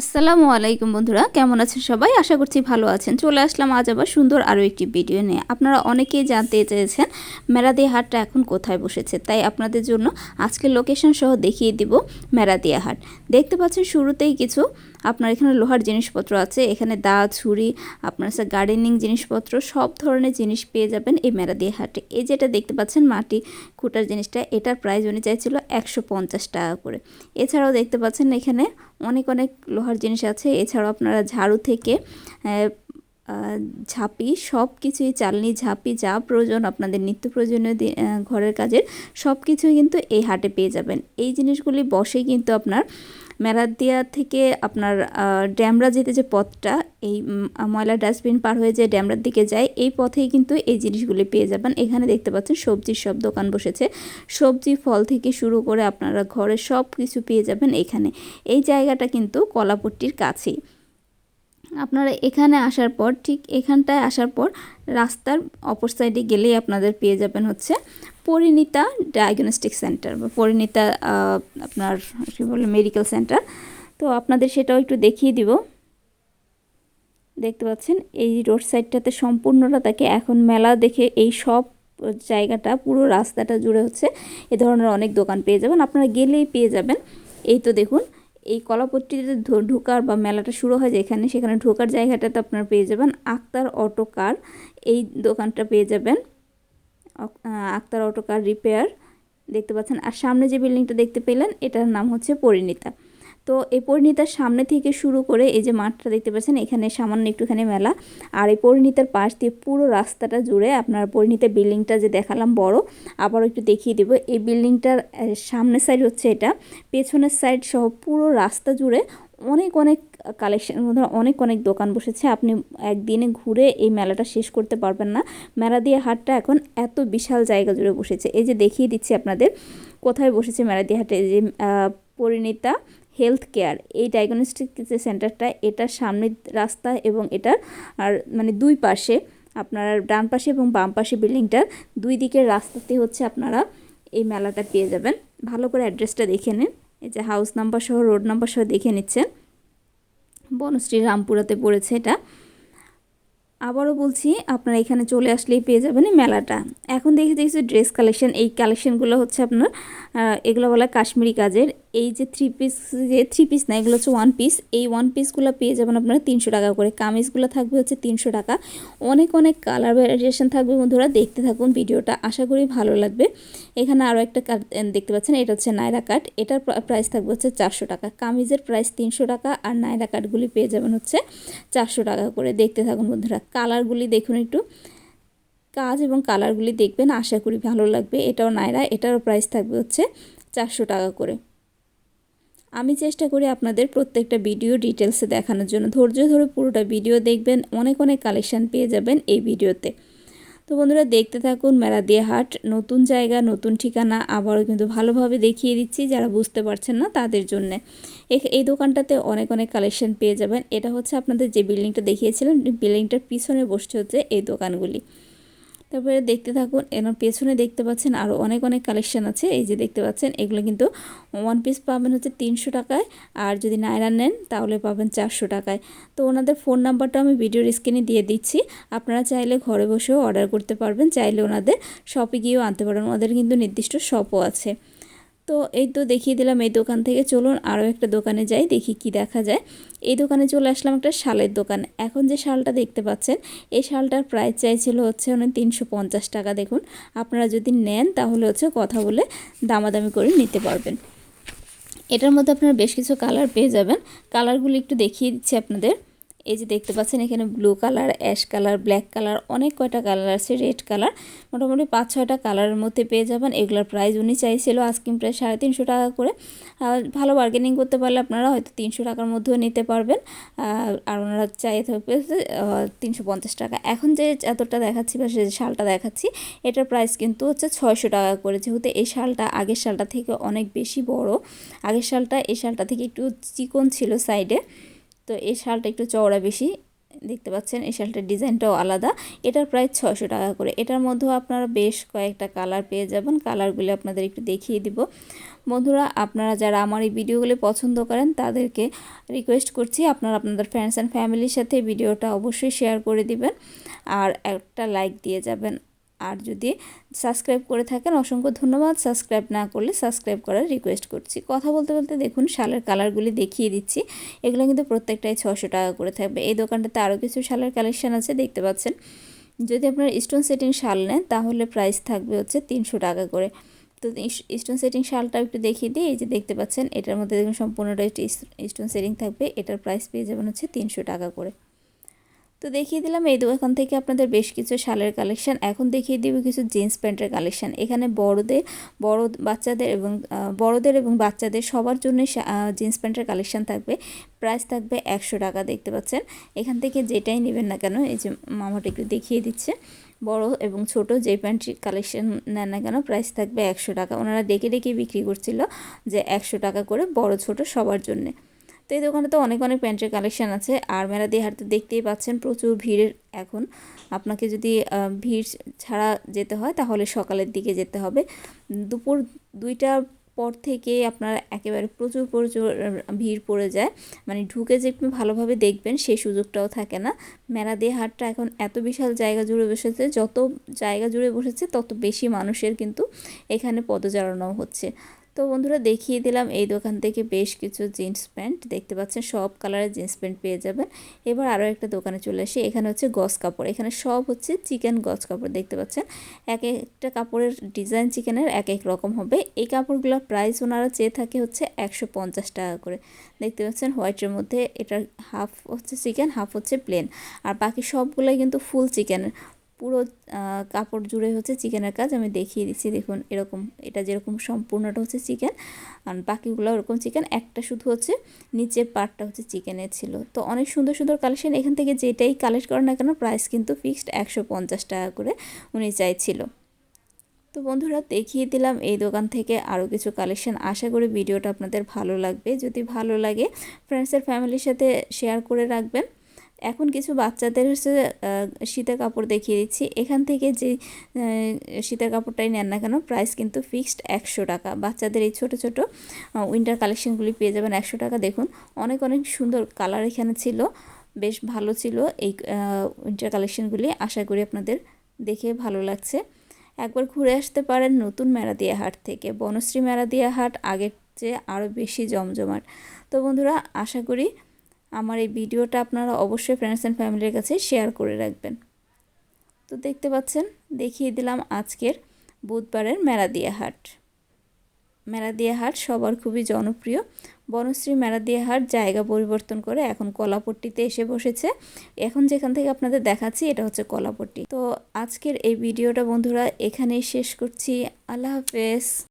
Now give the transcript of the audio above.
আসসালামু আলাইকুম বন্ধুরা, কেমন আছেন সবাই? আশা করছি ভালো আছেন। চলে আসলাম আজ আবার সুন্দর আরও একটি ভিডিও নিয়ে। আপনারা অনেকেই জানতে চেয়েছেন মেরাদিয়া হাটটা এখন কোথায় বসেছে, তাই আপনাদের জন্য আজকে লোকেশন সহ দেখিয়ে দিব মেরাদিয়া হাট দেখতে পাচ্ছেন শুরুতেই কিছু আপনার এখানে লোহার জিনিসপত্র আছে, এখানে দা ছুরি, আপনার কাছে গার্ডেনিং জিনিসপত্র, সব ধরনের জিনিস পেয়ে যাবেন এই মেরাদিয়া হাটে। এই যেটা দেখতে পাচ্ছেন মাটি খুঁটার জিনিসটা, এটার প্রাইস উনি চাইছিল একশো পঞ্চাশ টাকা করে। এছাড়াও দেখতে পাচ্ছেন এখানে অনেক অনেক লোহার জিনিস আছে, এছাড়াও আপনারা ঝাড়ু থেকে ঝাঁপি সব কিছুই চালনি, ঝাঁপি, যা প্রয়োজন আপনাদের নিত্য প্রয়োজনীয় ঘরের কাজের সব কিছুই কিন্তু এই হাটে পেয়ে যাবেন। এই জিনিসগুলি বসেই কিন্তু আপনার মেরাদিয়া থেকে আপনার ড্যামরা যেতে যে পথটা, এই ময়লা ডাস্টবিন পার হয়ে যে ড্যামরার দিকে যায়, এই পথেই কিন্তু এই জিনিসগুলি পেয়ে যাবেন। এখানে দেখতে পাচ্ছেন সবজির সব দোকান বসেছে। সবজি ফল থেকে শুরু করে আপনারা ঘরে সব কিছু পেয়ে যাবেন এখানে। এই জায়গাটা কিন্তু কলাপট্টির কাছেই। আপনারা এখানে আসার পর, ঠিক এখানটায় আসার পর, রাস্তার অপর সাইডে গেলেই আপনাদের পেয়ে যাবেন হচ্ছে পরিণীতা ডায়াগনস্টিক সেন্টার বা পরিণীতা আপনার কী বলে মেডিকেল সেন্টার তো আপনাদের সেটাও একটু দেখিয়ে দিব। দেখতে পাচ্ছেন, এই রোড সাইডটাতে সম্পূর্ণটা তাকে এখন মেলা দেখে এই সব জায়গাটা, পুরো রাস্তাটা জুড়ে হচ্ছে। এ ধরনের অনেক দোকান পেয়ে যাবেন। আপনারা গেলেই পেয়ে যাবেন। এই তো দেখুন, এই কলাপট্টিতে ঢোকার বা মেলাটা শুরু হয় যেখানে, সেখানে ঢোকার জায়গাটাতে আপনারা পেয়ে যাবেন। আক্তার অটো কার, এই দোকানটা পেয়ে যাবেন। আক্তার অটো কার রিপেয়ার দেখতে পাচ্ছেন। আর সামনে যে বিল্ডিংটা দেখতে পেলেন, এটার নাম হচ্ছে পরিণীতা। তো এই পরিণীতার সামনে থেকে শুরু করে এই যে মাঠটা দেখতে পাচ্ছেন, এখানে সামান্য একটুখানি মেলা। আর এই পরিণীতার পাশ দিয়ে পুরো রাস্তাটা জুড়ে আপনার পরিণীতার বিল্ডিংটা যে দেখালাম বড়, আবারও একটু দেখিয়ে দেবো। এই বিল্ডিংটার সামনের সাইড হচ্ছে এটা। পেছনের সাইড সহ পুরো রাস্তা জুড়ে অনেক অনেক কালেকশন অনেক অনেক দোকান বসেছে। আপনি একদিনে ঘুরে এই মেলাটা শেষ করতে পারবেন না। মেলা দিয়ে হাটটা এখন এত বিশাল জায়গা জুড়ে বসেছে। এই যে দেখিয়ে দিচ্ছি আপনাদের, কোথায় বসেছে মেলা দিয়ে হাটে। যে পরিণীতা হেলথ কেয়ার এই ডায়াগনস্টিক যে সেন্টারটা এটার সামনে রাস্তা এবং এটার, আর মানে দুই পাশে আপনার ডান পাশে এবং বাম পাশে বিল্ডিংটার দুই দিকের রাস্তাতে হচ্ছে আপনারা এই মেলাটা পেয়ে যাবেন। ভালো করে অ্যাড্রেসটা দেখে নিন। এই যে হাউস নাম্বার সহ রোড নাম্বার সহ দেখে নিচ্ছেন। বনশ্রী রামপুরাতে পড়েছে এটা। আবারও বলছি, আপনারা এখানে চলে আসলেই পেয়ে যাবেন এই মেলাটা। এখন দেখে দেখছি ড্রেস কালেকশন এই কালেকশনগুলো হচ্ছে আপনার এগুলো বলা কাশ্মীরি কাজের। এই যে থ্রি পিস যে থ্রি পিস না, এগুলো হচ্ছে ওয়ান পিস এই ওয়ান পিসগুলো পেয়ে যাবেন আপনারা তিনশো টাকা করে। কামিজগুলো থাকবে হচ্ছে তিনশো টাকা। অনেক অনেক কালার ভ্যারিয়েশন থাকবে বন্ধুরা, দেখতে থাকুন ভিডিওটা, আশা করি ভালো লাগবে। এখানে আরও একটা কাট দেখতে পাচ্ছেন, এটা হচ্ছে নায়রা কাট এটার প্রাইস থাকবে হচ্ছে চারশো টাকা। কামিজের প্রাইস তিনশো টাকা আর নায়রা কাটগুলি পেয়ে যাবেন হচ্ছে চারশো টাকা করে। দেখতে থাকুন বন্ধুরা কালারগুলি দেখুন একটু। কাজ এবং কালারগুলি দেখবেন, আশা করি ভালো লাগবে। এটাও নায়রা, এটারও প্রাইস থাকবে হচ্ছে চারশো টাকা করে। আমি চেষ্টা করি আপনাদের প্রত্যেকটা ভিডিও ডিটেলসে দেখানোর জন্য। ধৈর্য ধরে পুরোটা ভিডিও দেখবেন, অনেক অনেক কালেকশান পেয়ে যাবেন এই ভিডিওতে তো বন্ধুরা, দেখতে থাকুন মেরাদিয়া হাট, নতুন জায়গা, নতুন ঠিকানা, আবারও কিন্তু ভালোভাবে দেখিয়ে দিচ্ছি যারা বুঝতে পারছেন না তাদের জন্যে। এই দোকানটাতে অনেক অনেক কালেকশন পেয়ে যাবেন। এটা হচ্ছে আপনাদের যে বিল্ডিংটা দেখিয়েছিলেন বিল্ডিংটার পিছনে বসতে হচ্ছে এই দোকানগুলি। তারপরে দেখতে থাকুন এর পেছনে দেখতে পাচ্ছেন আরও অনেক অনেক কালেকশান আছে। এই যে দেখতে পাচ্ছেন, এগুলো কিন্তু ওয়ান পিস পাবেন হচ্ছে তিনশো টাকায়। আর যদি নায়রা নেন, তাহলে পাবেন চারশো টাকায়। তো ওনাদের ফোন নাম্বারটা আমি ভিডিওর স্ক্রিনে দিয়ে দিচ্ছি। আপনারা চাইলে ঘরে বসেও অর্ডার করতে পারবেন। চাইলে ওনাদের শপে গিয়েও আনতে পারবেন ওনাদের কিন্তু নির্দিষ্ট শপও আছে। তো এই তো দেখিয়ে দিলাম এই দোকান থেকে। চলুন আরও একটা দোকানে যাই, দেখি কি দেখা যায়। এই দোকানে চলে আসলাম একটা শালের দোকান। এখন যে শালটা দেখতে পাচ্ছেন, এই শালটার প্রাইস চাইছিল হচ্ছে অনেক তিনশো পঞ্চাশ টাকা। দেখুন, আপনারা যদি নেন তাহলে হচ্ছে কথা বলে দামাদামি করে নিতে পারবেন। এটার মধ্যে আপনারা বেশ কিছু কালার পেয়ে যাবেন। কালারগুলি একটু দেখিয়ে দিচ্ছি আপনাদের। এই যে দেখতে পাচ্ছেন, এখানে blue colour ash colour black colour অনেক কয়টা কালার আছে রেড কালার মোটামুটি পাঁচ, ছয়টা কালারের মধ্যে পেয়ে যাবেন। এগুলোর প্রাইস উনি চাইছিল আজকিম প্রায় সাড়ে তিনশো টাকা করে। আর ভালো বার্গেনিং করতে পারলে আপনারা হয়তো তিনশো টাকার মধ্যেও নিতে পারবেন। আর ওনারা চাই থাকবে তিনশো পঞ্চাশ টাকা। এখন যে চাদরটা দেখাচ্ছি বা সে শালটা দেখাচ্ছি, এটার প্রাইস কিন্তু হচ্ছে ছয়শো টাকা করে। যেহেতু এই শালটা আগের শালটা থেকে অনেক বেশি বড়, আগের শালটা এই শালটা থেকে একটু চিকন ছিল সাইডে তো এই শালটা একটু চওড়া বেশি, দেখতে পাচ্ছেন? এই শালটার ডিজাইনটাও আলাদা। এটার প্রায় ছশো টাকা করে। এটার মধ্যেও আপনারা বেশ কয়েকটা কালার পেয়ে যাবেন। কালারগুলো আপনাদের একটু দেখিয়ে দিব। বন্ধুরা, আপনারা যারা আমার এই ভিডিওগুলি পছন্দ করেন, তাদেরকে রিকোয়েস্ট করছি, আপনারা আপনাদের ফ্রেন্ডস অ্যান্ড ফ্যামিলির সাথে ভিডিওটা অবশ্যই শেয়ার করে দিবেন। আর একটা লাইক দিয়ে যাবেন। আর যদি সাবস্ক্রাইব করে থাকেন, অসংখ্য ধন্যবাদ। সাবস্ক্রাইব না করলে সাবস্ক্রাইব করার রিকোয়েস্ট করছি। কথা বলতে বলতে দেখুন, শালের কালারগুলি দেখিয়ে দিচ্ছি। এগুলো কিন্তু প্রত্যেকটাই ছশো টাকা করে থাকবে। এই দোকানটাতে আরও কিছু শালের কালেকশান আছে, দেখতে পাচ্ছেন। যদি আপনার স্টোন সেটিং শাল নেন, তাহলে প্রাইস থাকবে হচ্ছে তিনশো টাকা করে। তো স্টোন সেটিং শালটা একটু দেখিয়ে দিই। এই যে দেখতে পাচ্ছেন, এটার মধ্যে দেখুন, সম্পূর্ণটা স্টোন সেটিং থাকবে। এটার প্রাইস পেয়ে যাবেন হচ্ছে তিনশো টাকা করে। তো দেখিয়ে দিলাম, এই দোকান থেকে আপনাদের বেশ কিছু শালের কালেকশান এখন দেখিয়ে দিব কিছু জিন্স প্যান্টের কালেকশন এখানে বড়দের, বড় বাচ্চাদের এবং বড়দের এবং বাচ্চাদের সবার জন্য জিন্স প্যান্টের কালেকশান থাকবে। প্রাইস থাকবে একশো টাকা, দেখতে পাচ্ছেন? এখান থেকে যেটাই নেবেন না কেন, এই যে মামাটা একটু দেখিয়ে দিচ্ছে। বড় এবং ছোট যে প্যান্ট কালেকশন নেন না কেন প্রাইস থাকবে একশো টাকা। ওনারা ডেকে ডেকে বিক্রি করছিল যে একশো টাকা করে বড় ছোট সবার জন্যে। তো এই দোকানে তো অনেক অনেক প্যান্টের কালেকশান আছে। আর মেলা দিয়ে হাঁটতে দেখতেই পাচ্ছেন, প্রচুর ভিড়ের এখন। আপনাকে যদি ভিড় ছাড়া যেতে হয়, তাহলে সকালের দিকে যেতে হবে। দুপুর দুইটা পর থেকে আপনার একেবারে প্রচুর প্রচুর ভিড় পড়ে যায়। মানে ঢুকে যে ভালোভাবে দেখবেন, সেই সুযোগটাও থাকে না। মেলা দিয়ে হাটটা এখন এত বিশাল জায়গা জুড়ে বসেছে, যত জায়গা জুড়ে বসেছে, তত বেশি মানুষের কিন্তু এখানে পদচারণাও হচ্ছে। তো বন্ধুরা দেখিয়ে দিলাম এই দোকান থেকে বেশ কিছু জিন্স প্যান্ট। দেখতে পাচ্ছেন সব কালারের জিন্স প্যান্ট পেয়ে যাবেন। এবার আরও একটা দোকানে চলে আসি। এখানে হচ্ছে গস কাপড়। এখানে সব হচ্ছে চিকেন গস কাপড় দেখতে পাচ্ছেন। এক একটা কাপড়ের ডিজাইন চিকেনের এক এক রকম হবে। এই কাপড়গুলোর প্রাইস ওনারা চেয়ে থাকে হচ্ছে একশো পঞ্চাশ টাকা করে। দেখতে পাচ্ছেন হোয়াইটের মধ্যে এটার হাফ হচ্ছে চিকেন, হাফ হচ্ছে প্লেন। আর বাকি সবগুলোই কিন্তু ফুল চিকেনের। পুরো কাপড় জুড়ে হচ্ছে চিকেনের কাজ, আমি দেখিয়ে দিচ্ছি, দেখুন এরকম, এটা যেরকম সম্পূর্ণটা হচ্ছে চিকেন, আর বাকিগুলো ওরকম চিকেন, একটা শুধু হচ্ছে নিচের পার্টটা হচ্ছে চিকেনের ছিল। তো অনেক সুন্দর সুন্দর কালেকশন, এখান থেকে যেটাই কালেক্ট করেন না কেন, প্রাইস কিন্তু ফিক্সড একশো পঞ্চাশ টাকা করে উনি চাইছিল। তো বন্ধুরা, দেখিয়ে দিলাম এই দোকান থেকে আরও কিছু কালেকশন, আশা করি ভিডিওটা আপনাদের ভালো লাগবে। যদি ভালো লাগে ফ্রেন্ডসের ফ্যামিলির সাথে শেয়ার করে রাখবেন। এখন কিছু বাচ্চাদের হচ্ছে শীতের কাপড় দেখিয়ে দিচ্ছি। এখান থেকে যে শীতের কাপড়টাই নেন না কেন প্রাইস কিন্তু ফিক্সড একশো টাকা। বাচ্চাদের এই ছোট ছোট উইন্টার কালেকশনগুলি পেয়ে যাবেন একশো টাকা। দেখুন, অনেক অনেক সুন্দর কালার এখানে ছিল, বেশ ভালো ছিল এই উইন্টার কালেকশনগুলি আশা করি আপনাদের দেখে ভালো লাগছে। একবার ঘুরে আসতে পারেন নতুন মেরাদিয়া হাট থেকে। বনশ্রী মেরাদিয়া হাট আগের চেয়ে আরও বেশি জমজমাট। তো বন্ধুরা, আশা করি আমার এই ভিডিওটা আপনারা অবশ্যই ফ্রেন্ডস অ্যান্ড ফ্যামিলির কাছে শেয়ার করে রাখবেন। তো দেখতে পাচ্ছেন, দেখিয়ে দিলাম আজকের বুধবারের মেলাদিয়া হাট। মেলাদিয়া হাট সবার খুবই জনপ্রিয়। বনশ্রী মেলাদিয়া হাট জায়গা পরিবর্তন করে এখন কলাপট্টিতে এসে বসেছে। এখন যেখান থেকে আপনাদের দেখাচ্ছি, এটা হচ্ছে কলাপট্টি। তো আজকের এই ভিডিওটা বন্ধুরা এখানেই শেষ করছি। আল্লাহ হাফেজ।